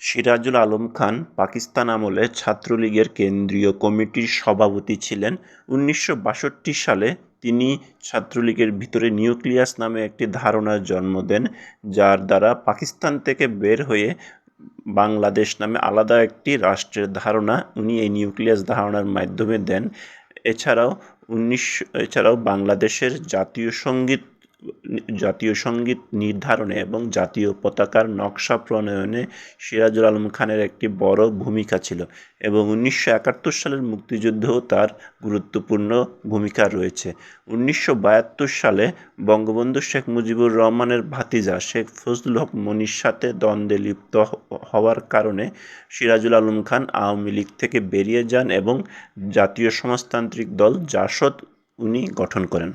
সিরাজুল আলম খান পাকিস্তান আমলে ছাত্রলীগের কেন্দ্রীয় কমিটির সভাপতি ছিলেন। উনিশশো বাষট্টি সালে তিনি ছাত্রলীগের ভিতরে নিউক্লিয়াস নামে একটি ধারণার জন্ম দেন, যার দ্বারা পাকিস্তান থেকে বের হয়ে বাংলাদেশ নামে আলাদা একটি রাষ্ট্রের ধারণা উনি এই নিউক্লিয়াস ধারণার মাধ্যমে দেন। এছাড়াও উনিশশো এছাড়াও বাংলাদেশের জাতীয় সংগীত জাতীয় সংগীত নির্ধারণে এবং জাতীয় পতাকার নকশা প্রণয়নে সিরাজুল আলম খানের একটি বড় ভূমিকা ছিল এবং উনিশশো একাত্তর সালের মুক্তিযুদ্ধেও তার গুরুত্বপূর্ণ ভূমিকা রয়েছে। উনিশশো বাহাত্তর সালে বঙ্গবন্ধু শেখ মুজিবুর রহমানের ভাতিজা শেখ ফজলুল হক মনির সাথে দ্বন্দ্বে লিপ্ত হওয়ার কারণে সিরাজুল আলম খান আওয়ামী লীগ থেকে বেরিয়ে যান এবং জাতীয় সমাজতান্ত্রিক দল জাসদ উনি গঠন করেন।